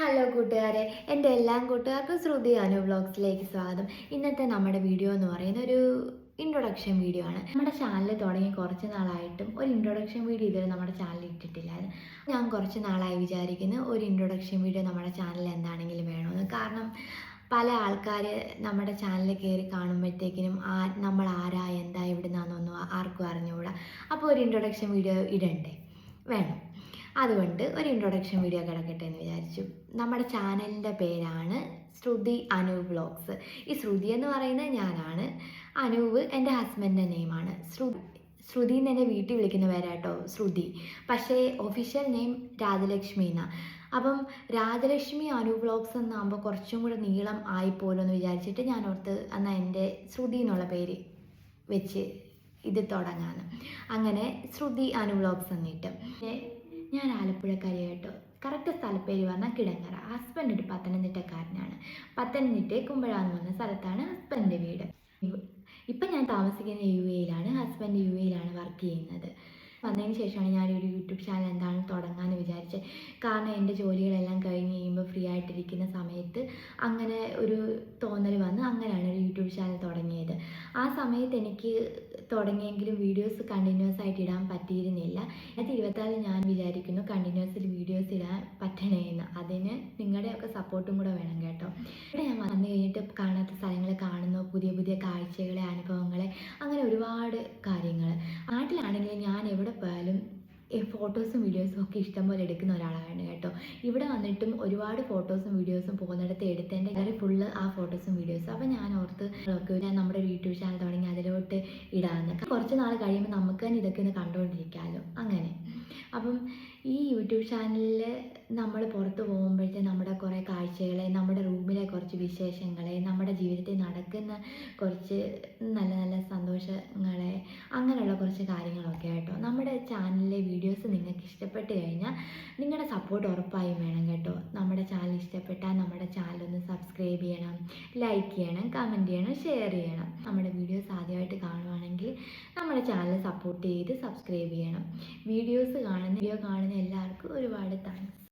Hello കൂട്ടുകാരെ. എന്റെ എല്ലാം കൂട്ടുകാർക്കും ശ്രുതി അനു വ്ളോഗ്സിലേക്ക് സ്വാഗതം. ഇന്നത്തെ നമ്മുടെ വീഡിയോ എന്ന് പറയുന്ന ഒരു ഇൻട്രൊഡക്ഷൻ വീഡിയോ ആണ്. നമ്മുടെ ചാനൽ തുടങ്ങി കുറച്ച് നാളായിട്ടും ഒരു ഇൻട്രൊഡക്ഷൻ വീഡിയോ ഇതുവരെ നമ്മുടെ ചാനലിൽ ഇട്ടിട്ടില്ലായിരുന്നു. ഞാൻ കുറച്ച് നാളായി വിചാരിക്കുന്ന ഒരു ഇൻട്രൊഡക്ഷൻ വീഡിയോ നമ്മുടെ ചാനലിൽ എന്താണെങ്കിലും വേണമെന്ന്. കാരണം പല ആൾക്കാർ നമ്മുടെ ചാനലിൽ കയറി കാണുമ്പോഴത്തേക്കിനും ആ നമ്മൾ ആരാ എന്താ എവിടുന്നാന്നൊന്നും ആർക്കും അറിഞ്ഞുകൂടാ. അപ്പോൾ ഒരു ഇൻട്രൊഡക്ഷൻ വീഡിയോ ഇടണ്ടേ? വേണം. അതുകൊണ്ട് ഒരു ഇൻട്രൊഡക്ഷൻ വീഡിയോ കിടക്കട്ടെ എന്ന് വിചാരിച്ചു. നമ്മുടെ ചാനലിന്റെ പേരാണ് ശ്രുതി അനു വ്ളോഗ്സ് ഈ ശ്രുതി എന്ന് പറയുന്നത് ഞാനാണ്. അനൂപ് എന്റെ ഹസ്ബൻഡിന്റെ നെയിമാണ് ശ്രുതി ശ്രുതി എന്ന് എന്റെ വീട്ടിൽ വിളിക്കുന്ന പേരാട്ടോ ശ്രുതി. പക്ഷേ ഒഫീഷ്യൽ നെയിം രാജലക്ഷ്മി എന്നാണ് അപ്പം രാജലക്ഷ്മി അനു വ്ളോഗ്സ് എന്നാകുമ്പോൾ കുറച്ചും കൂടെ നീളം ആയിപ്പോലോ എന്ന് വിചാരിച്ചിട്ട് ഞാൻ ഓർത്ത് എന്നാൽ എന്റെ ശ്രുതി എന്നുള്ള പേര് വെച്ച് ഇത് തുടങ്ങാന്ന്. അങ്ങനെ ശ്രുതി അനു വ്ളോഗ്സ് എന്നിട്ട്. ഞാൻ ആലപ്പുഴക്കാരി കേട്ടോ കറക്റ്റ് സ്ഥലപ്പേര് പറഞ്ഞാൽ കിടങ്ങറ. ഹസ്ബൻഡ് ഒരു പത്തനംതിട്ടക്കാരനാണ്. പത്തനംതിട്ട കുമ്പഴ എന്ന് പറഞ്ഞ സ്ഥലത്താണ് ഹസ്ബൻഡിന്റെ വീട്. ഇപ്പം ഞാൻ താമസിക്കുന്ന യു എയിലാണ് ഹസ്ബൻഡ് യു എയിലാണ് വർക്ക് ചെയ്യുന്നത്. വന്നതിന് ശേഷമാണ് ഞാനൊരു യൂട്യൂബ് ചാനൽ എന്താണ് തുടങ്ങാമെന്ന് വിചാരിച്ചത് കാരണം എന്റെ ജോലികളെല്ലാം കഴിഞ്ഞ് കഴിയുമ്പോൾ ഫ്രീ ആയിട്ടിരിക്കുന്ന സമയത്ത് അങ്ങനെ ഒരു തോന്നൽ വന്ന് അങ്ങനെയാണ് യൂട്യൂബ് ചാനൽ തുടങ്ങിയത്. ആ സമയത്ത് എനിക്ക് തുടങ്ങിയെങ്കിലും വീഡിയോസ് കണ്ടിന്യൂസ് ആയിട്ട് ഇടാൻ പറ്റിയിരുന്നില്ല. അത് ഇരുപത്താറിൽ ഞാൻ വിചാരിക്കുന്നു കണ്ടിന്യൂസിൽ വീഡിയോസ് ഇടാൻ പറ്റണേന്ന് അതിന് നിങ്ങളുടെയൊക്കെ സപ്പോർട്ടും കൂടെ വേണം കേട്ടോ. ഇവിടെ ഞാൻ വന്നു കഴിഞ്ഞിട്ട് കാണാത്ത സ്ഥലങ്ങൾ കാണുന്നു പുതിയ പുതിയ കാഴ്ചകളെ അനുഭവങ്ങളെ അങ്ങനെ ഒരുപാട് കാര്യങ്ങൾ നാട്ടിലാണെങ്കിൽ ഞാൻ എവിടെ പോയാലും ഫോട്ടോസും വീഡിയോസും ഒക്കെ ഇഷ്ടംപോലെ എടുക്കുന്ന ഒരാളാണ് കേട്ടോ. ഇവിടെ വന്നിട്ടും ഒരുപാട് ഫോട്ടോസും വീഡിയോസും പോകുന്നിടത്ത് കാര്യം ഫുള്ള് ആ ഫോട്ടോസും വീഡിയോസും അപ്പോൾ ഞാൻ ഓർത്ത് ഞാൻ നമ്മുടെ യൂട്യൂബ് ചാനൽ തുടങ്ങി അതിലോട്ട് ഇടാമെന്ന് കുറച്ച് നാൾ കഴിയുമ്പോൾ നമുക്ക് തന്നെ ഇതൊക്കെ ഒന്ന് കണ്ടുകൊണ്ടിരിക്കാമല്ലോ അങ്ങനെ. അപ്പം ഈ യൂട്യൂബ് ചാനലിൽ നമ്മൾ പുറത്ത് പോകുമ്പോഴത്തെ നമ്മുടെ കുറേ കാഴ്ചകളെ നമ്മുടെ റൂമിലെ കുറച്ച് വിശേഷങ്ങളെ നമ്മുടെ ജീവിതത്തിൽ നടക്കുന്ന കുറച്ച് നല്ല നല്ല സന്തോഷങ്ങളെ അങ്ങനെയുള്ള കുറച്ച് കാര്യങ്ങളൊക്കെ കേട്ടോ. നമ്മുടെ ചാനലിലെ വീഡിയോസ് നിങ്ങൾക്ക് ഇഷ്ടപ്പെട്ട് കഴിഞ്ഞാൽ നിങ്ങളുടെ സപ്പോർട്ട് ഉറപ്പായും വേണം കേട്ടോ. നമ്മുടെ ചാനൽ ഇഷ്ടപ്പെട്ടാൽ നമ്മുടെ ചാനൽ ഒന്ന് സബ്സ്ക്രൈബ് ചെയ്യണം ലൈക്ക് ചെയ്യണം കമന്റ് ചെയ്യണം ഷെയർ ചെയ്യണം. നമ്മുടെ വീഡിയോസ് ആദ്യമായിട്ട് കാണുവാണെങ്കിൽ നമ്മുടെ ചാനൽ സപ്പോർട്ട് ചെയ്ത് സബ്സ്ക്രൈബ് ചെയ്യണം. വീഡിയോസ് കാണുന്ന വീഡിയോ കാണുന്ന എല്ലാവർക്കും ഒരുപാട് താങ്ക്സ്